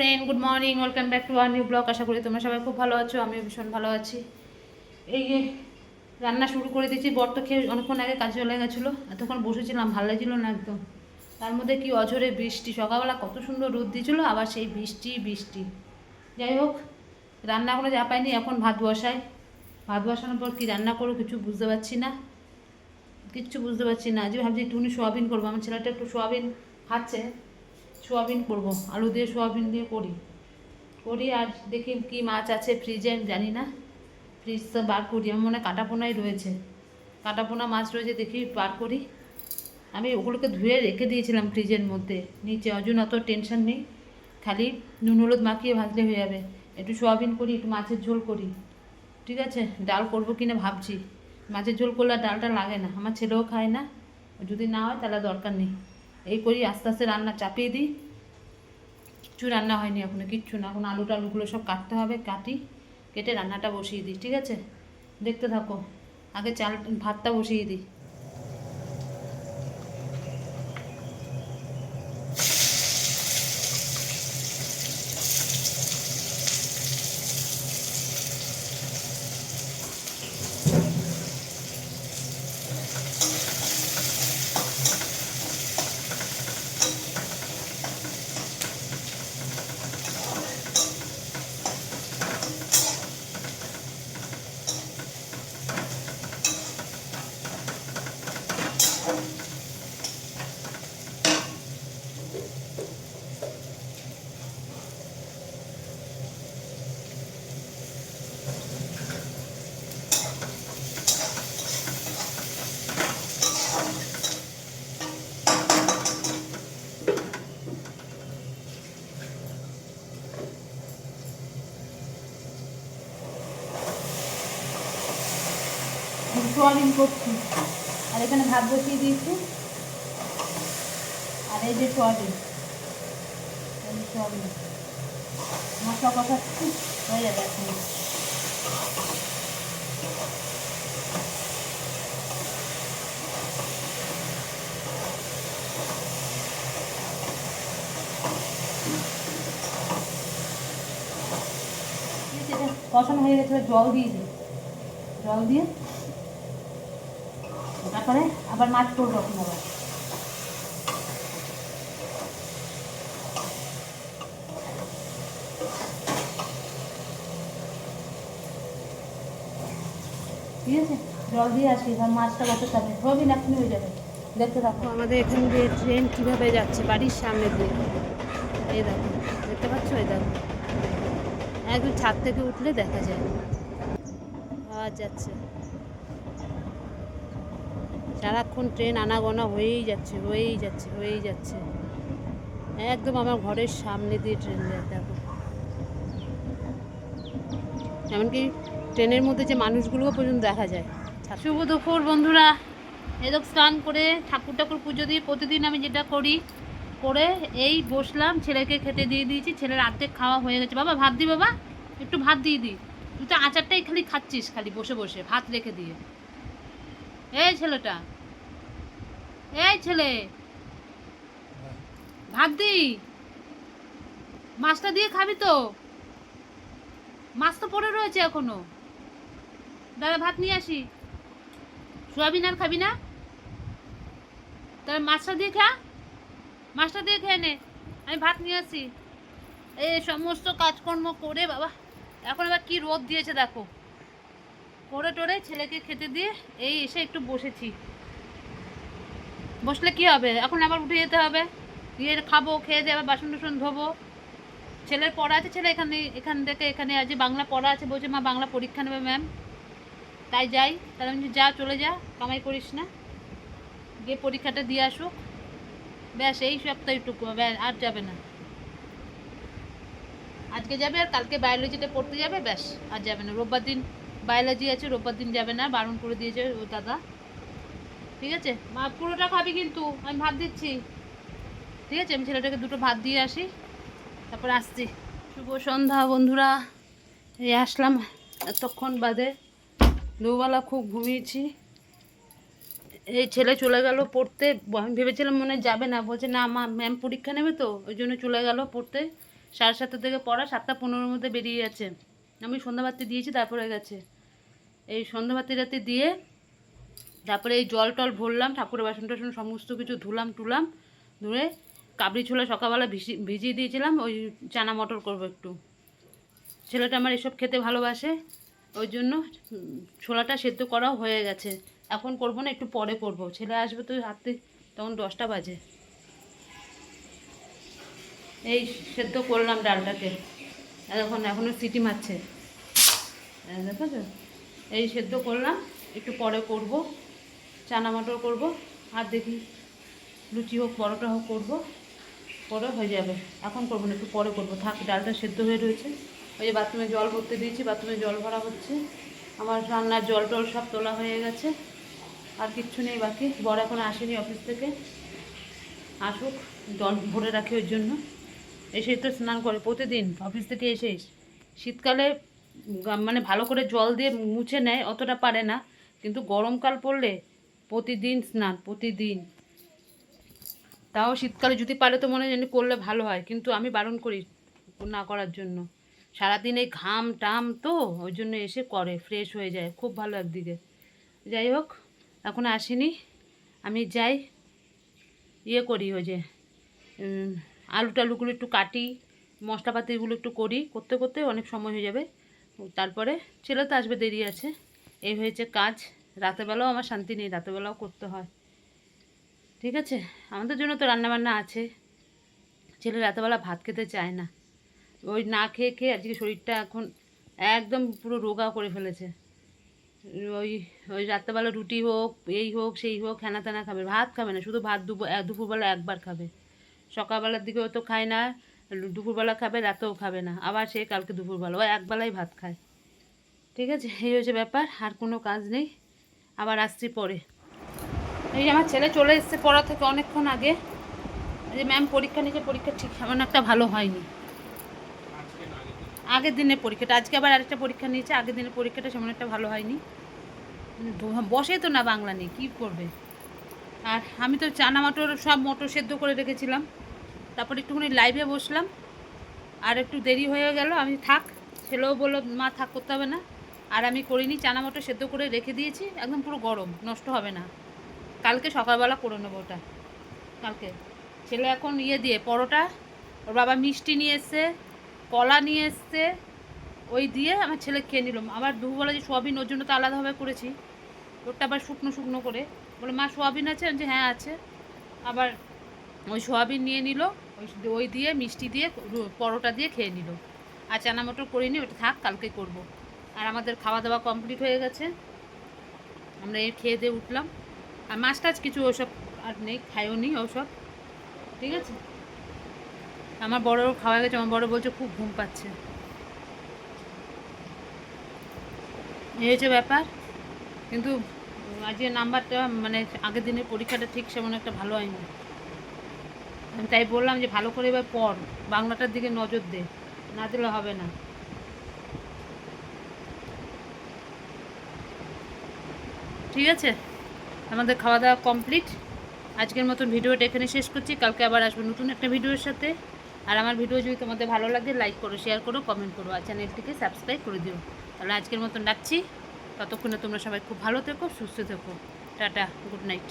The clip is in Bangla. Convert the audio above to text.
Friend good morning welcome back to our new blog আশা করি তোমরা সবাই খুব ভালো আছো, আমিও ভীষণ ভালো আছি। এই যে রান্না শুরু করে দিয়েছি, বর তো খেয়ে অনেকক্ষণ আগে কাজে চলে গেছিল, এতক্ষণ বসেছিলাম, ভালো লাগছিল না একদম। তার মধ্যে কি অঝরে বৃষ্টি, সকালবেলা কত সুন্দর রোদ দিয়েছিলো, আবার সেই বৃষ্টি বৃষ্টি। যাই হোক, রান্না করে যা পাইনি, এখন ভাত বসাই। ভাত বসানোর পর কী রান্না করব কিছু বুঝতে পারছি না। কিচ্ছু বুঝতে পারছি না, আজকে ভাবছি একটুখানি সোয়াবিন করব, আমার ছেলেটা একটু সোয়াবিন খাচ্ছে। সোয়াবিন করব, আলু দিয়ে সোয়াবিন দিয়ে করি। করি আর দেখি কি মাছ আছে ফ্রিজে জানি না। ফ্রিজ তো বার করি, আমার মনে কাটাপোনাই রয়েছে। কাটাপোনা মাছ রয়েছে, দেখি বার করি। আমি ওগুলোকে ধুয়ে রেখে দিয়েছিলাম ফ্রিজের মধ্যে। নিচে অজন অত টেনশন নেই। খালি নুন হলুদ মাখিয়ে ভাজলে হয়ে যাবে। একটু সোয়াবিন করি, একটু মাছের ঝোল করি। ঠিক আছে? ডাল করব কিনা ভাবছি। মাছের ঝোল করলে ডালটা লাগে না। আমার ছেলেও খায় না। যদি না হয় তাহলে দরকার নেই। এই করি, আস্তে আস্তে রান্না চাপিয়ে দিই। কিচ্ছু রান্না হয়নি এখনও, কিচ্ছু না। এখন আলু টালুগুলো সব কাটতে হবে, কাটি, কেটে রান্নাটা বসিয়ে দিই, ঠিক আছে? দেখতে থাকো, আগে চাল, ভাতটা বসিয়ে দিই। সোয়াবিন করছি আর এখানে ভাত বসিয়ে দিয়েছি। আর এই যে সোয়াবিন। সোয়াবিন। মশলা কষাচ্ছি হয়ে যাবে এখন। কষানো হয়ে গেছে জল দিয়ে দিই। জল দিয়ে তারপরে আবার মাছ এখন আবার ঠিক আছে? জল দিয়ে আসি, এবার মাছটা বসাতে হবে হবে না এখনই হয়ে যাবে। দেখতে থাকো। আমাদের এখান দিয়ে ট্রেন কীভাবে যাচ্ছে? বাড়ির সামনে দিয়ে। এই দেখো, দেখতে পাচ্ছ? এই দেখো। একদম ছাদ থেকে উঠলে দেখা যায়। আওয়াজ যাচ্ছে। সারাক্ষণ ট্রেন আনাগোনা হয়েই যাচ্ছে হয়েই যাচ্ছে হয়েই যাচ্ছে। একদম আমার ঘরের সামনে দিয়ে ট্রেন যায়, দেখো। এমনকি ট্রেনের মধ্যে যে মানুষগুলোও পর্যন্ত দেখা যায়। শুভ দুপুর বন্ধুরা। এদক স্নান করে ঠাকুর ঠাকুর পুজো দিয়ে প্রতিদিন আমি যেটা করি, করে এই বসলাম, ছেলেকে খেতে দিয়ে দিয়েছি, ছেলের অর্ধেক খাওয়া হয়ে গেছে। বাবা, ভাত দি বাবা? একটু ভাত দিয়ে দিই তুই তো আচারটাই খালি খাচ্ছিস খালি, বসে বসে, ভাত রেখে দিয়ে। এই ছেলেটা এই ছেলে। ভাত দি। মাছটা দিয়ে খাবি তো। মাছ তো পড়ে রয়েছে এখনও। দাদা, ভাত নিয়ে আসি। সোয়াবিন আর খাবি না? তাহলে মাছটা দিয়ে খা। মাছটা দিয়ে খেয়ে নে। আমি ভাত নিয়ে আসি। এই সমস্ত কাজকর্ম করে বাবা, এখন আবার কি রোদ দিয়েছে দেখো। করে টোরে ছেলেকে খেতে দিয়ে এই এসে একটু বসেছি। বসলে কি হবে? এখন আবার উঠে যেতে হবে। গিয়ে খাব, খেয়ে দিয়ে আবার বাসন টাসন ধোবো। ছেলের পড়া আছে, ছেলে এখানে, এখান থেকে এখানে আজ বাংলা পড়া আছে, বলছে, মা, বাংলা পরীক্ষা নেবে ম্যাম তাই যাই, তাহলে আমি যা, চলে যা, কামাই করিস না। গিয়ে পরীক্ষাটা দিয়ে আসুক। ব্যাস, এই সপ্তাহ একটু ব্যাস, আর যাবে না। আজকে যাবে আর কালকে বায়োলজিটা পড়তে যাবে, ব্যাস, আর যাবে না। রোববার দিন বায়োলজি আছে, রোববার দিন যাবে না, বারণ করে দিয়েছে ও দাদা। ঠিক আছে? পুরোটা খাবি কিন্তু, আমি ভাত দিচ্ছি। ঠিক আছে? আমি ছেলেটাকে দুটো ভাত দিয়ে আসি। তারপর আসছি। শুভ সন্ধ্যা, বন্ধুরা। এই আসলাম এতক্ষণ বাদে। দুবেলা খুব ঘুমিয়েছি। এই ছেলে চলে গেল পড়তে। আমি ভেবেছিলাম মনে যাবে না। বলছে, না, মা ম্যাম পরীক্ষা নেবে তো? ওই জন্য চলে গেল পড়তে। সাড়ে সাতটা থেকে পড়া, সাতটা পনেরোর মধ্যে বেরিয়ে গেছে। আমি সন্ধ্যাবাতি দিয়েছি, তারপরে গেছে। এই সন্ধ্যাবাতি রাতে দিয়ে তারপরে এই জল টল ভরলাম, ঠাকুরের বাসন টাসন সমস্ত কিছু ধুলাম, টুলাম, ধুয়ে কাবড়ি ছোলা সকালবেলা ভিজি, ভিজিয়ে দিয়েছিলাম, ওই চানা মটর করব একটু। ছেলেটা আমার এসব খেতে ভালোবাসে, ওই জন্য ছোলাটা সেদ্ধ করাও হয়ে গেছে। এখন করব না, একটু পরে করব। ছেলে আসবে তো রাত্রে, তখন দশটা বাজে। এই সেদ্ধ করলাম ডালটাকে। এখন এখনও সিটি মারছে। এই দেখো তো এই সেদ্ধ করলাম, একটু পরে করব। চানা মটর করব, আর দেখি লুচি হোক, পরোটা হোক করব, পরে হয়ে যাবে। এখন করব না, একটু পরে করব। থাক, ডালটা সেদ্ধ হয়ে রয়েছে। ওই যে বাথরুমে জল ভরতে দিয়েছি, বাথরুমে জল ভরা হচ্ছে। আমার রান্নার জল টল সব তোলা হয়ে গেছে। আর কিচ্ছু নেই বাকি। বড় এখন আসেনি অফিস থেকে। আসুক, জল ভরে রাখি ওর জন্য। এসেই তো স্নান করে, প্রতিদিন অফিস থেকে এসেই। শীতকালে মানে ভালো করে জল দিয়ে মুছে নেয়, অতটা পারে না। কিন্তু গরমকাল পড়লে প্রতিদিন স্নান, প্রতিদিন। তাও শীতকালে যদি পারে তো মনে হয় করলে ভালো হয়, কিন্তু আমি বারণ করি না করার জন্য। সারাদিন এই ঘাম টাম তো, ওই জন্য এসে করে ফ্রেশ হয়ে যায়, খুব ভালো একদিকে। যাই হোক, এখন আসিনি। আমি যাই ইয়ে করি ওই যে আলু টালুগুলো একটু কাটি, মশলাপাতিগুলো একটু করি, করতে করতে অনেক সময় হয়ে যাবে। তারপরে ছেলে তো আসবে, দেরি আছে। এই হয়েছে কাজ। রাতেরবেলাও আমার শান্তি নেই রাতেরবেলাও করতে হয়। ঠিক আছে? আমাদের জন্য তো রান্নাবান্না আছে। ছেলে রাতেবেলা ভাত খেতে চায় না। ওই না খেয়ে খেয়ে আজকে শরীরটা এখন একদম পুরো রোগা করে ফেলেছে। ওই ওই রাত্রেবেলা রুটি হোক, এই হোক, সেই হোক হেনা তেনা খাবে, ভাত খাবে না, শুধু ভাত দুপুর দুপুরবেলা একবার খাবে। সকালবেলার দিকেও তো খায় না, দুপুরবেলা খাবে, রাতেও খাবে না, আবার সে কালকে দুপুরবেলা, ও একবেলাই ভাত খায়। ঠিক আছে? এই হচ্ছে ব্যাপার, আর কোনো কাজ নেই। আবার আসছি পরে। এই আমার ছেলে চলে এসেছে পড়া থেকে অনেকক্ষণ আগে। যে ম্যাম পরীক্ষা নিয়েছে, পরীক্ষা ঠিক এমন একটা ভালো হয়নি। আগের দিনের পরীক্ষাটা, আজকে আবার আরেকটা পরীক্ষা নিয়েছে, আগের দিনের পরীক্ষাটা সেমন একটা ভালো হয়নি। বসে তো না বাংলা নিয়ে, কী করবে? আর আমি তো চানা মটর সব মটর সেদ্ধ করে রেখেছিলাম। তারপর একটুখানি লাইভে বসলাম। আর একটু দেরি হয়ে গেল, আমি থাক। ছেলেও বলল, মা থাক, করতে হবে না। আর আমি করিনি চানা মটর সেদ্ধ করে রেখে দিয়েছি একদম পুরো গরম নষ্ট হবে না। কালকে সকালবেলা করে নেব ওটা কালকে। ছেলে এখন ইয়ে দিয়ে পরোটা ওর বাবা মিষ্টি নিয়ে এসছে কলা নিয়ে এসছে ওই দিয়ে আমার ছেলে খেয়ে নিলাম আবার দুপুরবেলা যে সোয়াবিন ওর জন্য তো আলাদাভাবে করেছি ওরটা আবার শুকনো শুকনো করে। বলে মা সোয়াবিন আছে? আমি বলছি, হ্যাঁ আছে। আবার ওই সোয়াবিন নিয়ে নিল ওই ওই দিয়ে মিষ্টি দিয়ে পরোটা দিয়ে খেয়ে নিল। আর চানা মটর করিনি ওটা থাক কালকে করব। আর আমাদের খাওয়া দাওয়া কমপ্লিট হয়ে গেছে। আমরা এই খেয়ে দিয়ে উঠলাম। আর মাছ টাছ কিছু ওসব আর নেই, খাইও নি ওসব। ঠিক আছে? আমার বড় খাওয়া গেছে, আমার বড় বলছে খুব ঘুম পাচ্ছে। এই হচ্ছে ব্যাপার। কিন্তু আজকে নাম্বারটা মানে আগের দিনের পরীক্ষাটা ঠিক সেমন একটা ভালো হয়নি। আমি তাই বললাম যে ভালো করে এবার পড়, বাংলাটার দিকে নজর দে। না দিলে হবে না। ঠিক আছে? আমাদের খাওয়া দাওয়া কমপ্লিট আজকের মতন ভিডিওটা এখানে শেষ করছি। কালকে আবার আসব নতুন একটা ভিডিওর সাথে। আর আমার ভিডিও যদি তোমাদের ভালো লাগে লাইক করো শেয়ার করো কমেন্ট করো, আর চ্যানেলটিকে সাবস্ক্রাইব করে দিও। তাহলে আজকের মতন রাখছি। ততক্ষণে তোমরা সবাই খুব ভালো থেকো, সুস্থ থেকো। Tata good night